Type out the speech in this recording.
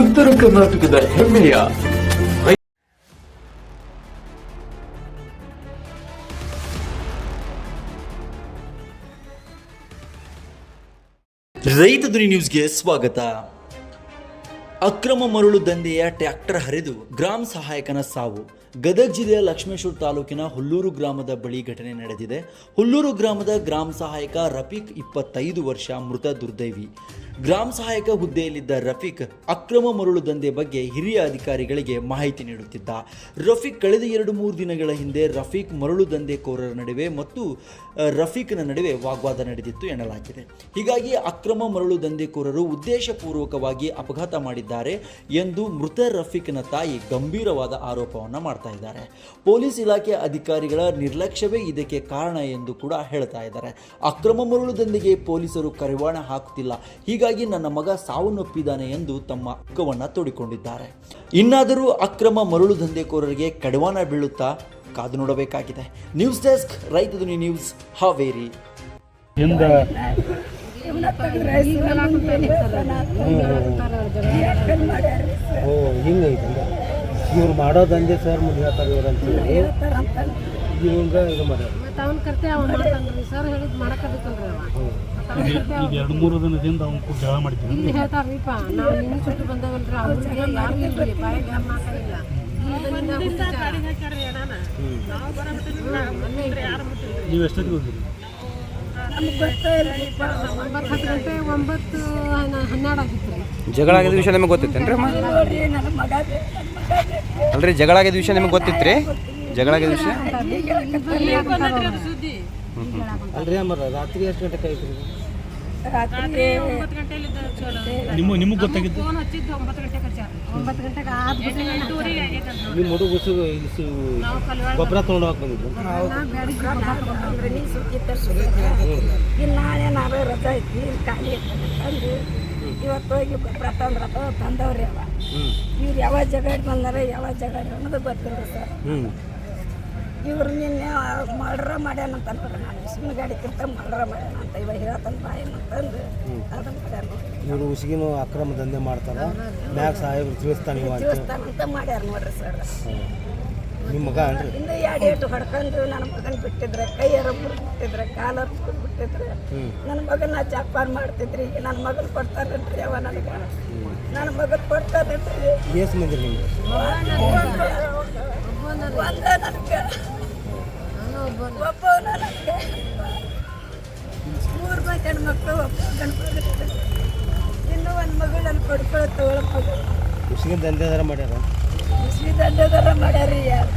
ಉತ್ತರ ಕರ್ನಾಟಕದ ಹೆಮ್ಮೆಯ ರೈತ ಧ್ವನಿ ನ್ಯೂಸ್ಗೆ ಸ್ವಾಗತ. ಅಕ್ರಮ ಮರಳು ದಂಧೆಯ ಟ್ರ್ಯಾಕ್ಟರ್ ಹರಿದು ಗ್ರಾಮ ಸಹಾಯಕನ ಸಾವು. ಗದಗ ಜಿಲ್ಲೆಯ ಲಕ್ಷ್ಮೇಶ್ವರ ತಾಲೂಕಿನ ಹುಲ್ಲೂರು ಗ್ರಾಮದ ಬಳಿ ಘಟನೆ ನಡೆದಿದೆ. ಹುಲ್ಲೂರು ಗ್ರಾಮದ ಗ್ರಾಮ ಸಹಾಯಕ ರಫೀಕ್ ಇಪ್ಪತ್ತೈದು ವರ್ಷ ಮೃತ ದುರ್ದೈವಿ. ಗ್ರಾಮ ಸಹಾಯಕ ಹುದ್ದೆಯಲ್ಲಿದ್ದ ರಫೀಕ್ ಅಕ್ರಮ ಮರಳು ದಂಧೆ ಬಗ್ಗೆ ಹಿರಿಯ ಅಧಿಕಾರಿಗಳಿಗೆ ಮಾಹಿತಿ ನೀಡುತ್ತಿದ್ದ. ರಫೀಕ್ ಕಳೆದ ಎರಡು ಮೂರು ದಿನಗಳ ಹಿಂದೆ ರಫೀಕ್ ಮರಳು ದಂಧೆಕೋರರ ನಡುವೆ ಮತ್ತು ರಫೀಕ್ನ ನಡುವೆ ವಾಗ್ವಾದ ನಡೆದಿತ್ತು ಎನ್ನಲಾಗಿದೆ. ಹೀಗಾಗಿ ಅಕ್ರಮ ಮರಳು ದಂಧೆಕೋರರು ಉದ್ದೇಶಪೂರ್ವಕವಾಗಿ ಅಪಘಾತ ಮಾಡಿದ್ದಾರೆ ಎಂದು ಮೃತ ರಫೀಕ್ನ ತಾಯಿ ಗಂಭೀರವಾದ ಆರೋಪವನ್ನು ಮಾಡ್ತಾ ಇದ್ದಾರೆ. ಪೊಲೀಸ್ ಇಲಾಖೆ ಅಧಿಕಾರಿಗಳ ನಿರ್ಲಕ್ಷ್ಯವೇ ಇದಕ್ಕೆ ಕಾರಣ ಎಂದು ಕೂಡ ಹೇಳ್ತಾ ಇದ್ದಾರೆ. ಅಕ್ರಮ ಮರಳು ದಂಧೆಗೆ ಪೊಲೀಸರು ಕರಿವಾಣ ಹಾಕುತ್ತಿಲ್ಲ. ನನ್ನ ಮಗ ಸಾವನ್ನಪ್ಪಿದ್ದಾನೆ ಎಂದು ತಮ್ಮ ಅಕ್ಕವನ್ನು ತೋಡಿಕೊಂಡಿದ್ದಾರೆ. ಇನ್ನಾದರೂ ಅಕ್ರಮ ಮರಳು ದಂಧೆಕೋರರಿಗೆ ಕಡಿವಾಣ ಬೀಳುತ್ತಾ ಕಾದು ನೋಡಬೇಕಾಗಿದೆ. ನ್ಯೂಸ್ ಡೆಸ್ಕ್ ರೈತ ಧ್ವನಿ ನ್ಯೂಸ್ ಹಾವೇರಿ. ಹಿಂದ ಓ ಹಿಂಗೈತಿ ಇವ್ರು ಮಾಡೋ ದಂಧೆ ಸರ್ ಮುಂದೆ ಹೇಳ್ತಾರೆ ಇವ್ರು ಅಂತೇಳಿ ಇವಂಗ ಇದು ಮಾಡ್ಯಾರ. ಮತ್ತೆ ಅವ್ನ ಕರ್ತೆ ಅವ್ನು ಸರ್ ಹೇಳಿದ್ ಮಾಡಕಬೇಕಲ್ರಿ ಅವ. ಈಗ ಎರಡು ಮೂರು ದಿನದಿಂದ ಅವ್ನು ಕೂಡ ಜಗಳ ಮಾಡಿದ್ದೀನಿ ಇಲ್ಲಿ ಹೇಳ್ತಾರೀಪ ನಾವು ನಿನ್ನ ಸುಟ್ಟು ಬಂದವಲ್ರ ಅವ್ರಿಗೆ ಯಾರು ಬಾಯಿಗೆ ಯಾರು ಮಾತಾಡಿಲ್ಲ. ನೀವು ಎಷ್ಟೊತ್ತಿಗೆ ಹೋಗಿರಿ ಒಂಬತ್ತು ಹತ್ತು ಗಂಟೆ ಒಂಬತ್ತು ಹನ್ನ- ಹನ್ನೆರಡು ಆಗಿತ್ತು ಜಗಳ ಆಗಿದ ವಿಷಯ ನಿಮಗೆ ಗೊತ್ತಿತ್ತೇನ್ರಿ ಅಮ್ಮ? ಅಲ್ರಿ ಜಗಳ ಆಗಿದ ವಿಷಯ ನಿಮಗೆ ಗೊತ್ತಿತ್ತು ಜಗಳ ಆಗಿದ ವಿಷಯ? ಅಲ್ರಿ ಅಮ್ಮರ ರಾತ್ರಿ ಎಷ್ಟು ಗಂಟೆ ಐತ್ರಿ ಇದು? ನಿಮ್ಮ ನಿಮಗೆ ಗೊತ್ತಾಗಿದ್ದು? ಫೋನ್ ಹಚ್ಚಿದ್ದು ಒಂಬತ್ತು ಗಂಟೆಗೆ ಹಚ್ಚಾರ ಒಂಬತ್ತು ಗಂಟೆಗೆ ಆದ ನಿಮ್ಮ ಹುಡುಗ ಉಸುಗು ಇಸು ಗೊಬ್ಬರ ತೊಗೊಂಡು ಹೋಗಿ ಬಂದಿದ್ದು ಇಲ್ಲಿ ನಾಳೆ ನಾಳೆ ರಜಾ ಐತಿ ಖಾಲಿ ಐತಿ ಇವತ್ತು ಹೋಗಿ ಗೊಬ್ಬರ ತಂದ್ರ ತಂದವ್ರಿ ಅವ. ಇವ್ರು ಯಾವ ಜಗಾಡ್ ಬಂದಾರ ಯಾವ ಜಗಾಡ್ ಅನ್ನೋದು ಗೊತ್ತಿಲ್ಲ ಸರ್. ಹ್ಞೂ ಇವ್ರು ನಿನ್ನೆ ಮರ್ಡ್ರ ಮಾಡ್ಯಾನಂತ ಅನ್ಬಿಡ್ರಿ ನಾನು ಸುಮ್ಮನೆ ಗಾಡಿ ಕಿರ್ತ ಮರ್ಡ್ರ ಮಾಡ್ಯಾನ ಅಂತ ಇವ ಹೇಳ್ತಾನೆ ಬಾಯಿ ಅಂತಂದು ಅದನ್ನ ಮಾಡ್ಯಾರ ನೋಡ್ರಿ ಇವರು ಉಸಿಗಿನ ಅಕ್ರಮ ದಂಧೆ ಮಾಡ್ತಾರ. ಮ್ಯಾಗ ಸಾಹೇಬ್ರು ತಿಳಿಸ್ತಾನೆ ಇವ ಅಂತ. ಮಾಡ್ಯಾರ ನೋಡ್ರಿ ಸರ್. ನಿಮ್ಮ ಮಗ ಅಂದ್ರೆ ಹಿಂದೆ ಎರಡು ಏಟು ಹೊಡ್ಕೊಂಡು ನನ್ನ ಮಗನ ಬಿಟ್ಟಿದ್ರೆ ಕೈಯಾರ ಬಿಟ್ಟಿದ್ರೆ ಕಾಲರ್ ಬಿಟ್ಟಿದ್ರೆ ನನ್ನ ಮಗನ ಚಾಪಾರ್ ಮಾಡ್ತಿದ್ರಿ ಈಗ ನನ್ನ ಮಗನ ಕೊಡ್ತಾರನ್ರಿ ಅವ ನನಗೆ. ನನ್ನ ಮಗನ ಕೊಡ್ತಾರನ್ರಿ ಏಸ್ ಮಂದಿರ ನಿಮ್ಗೆ ಮೂರು ಮಂದಿ ಹೆಣ್ಮಕ್ಳು ಒಬ್ಬ ಇನ್ನೂ ಒಂದು ಮಗಳು ಅಲ್ಲಿ ತಗೊಳ್ಳೋ ಮಗಳು ಉಸಿಗಿನ ದಂಧೆ ಅದಾರ ಮಾಡ್ಯಾರ ಮುಸ್ಲಿ ದಂಡದರ ಮಾಡ್ಯಾರಿ ಯಾರು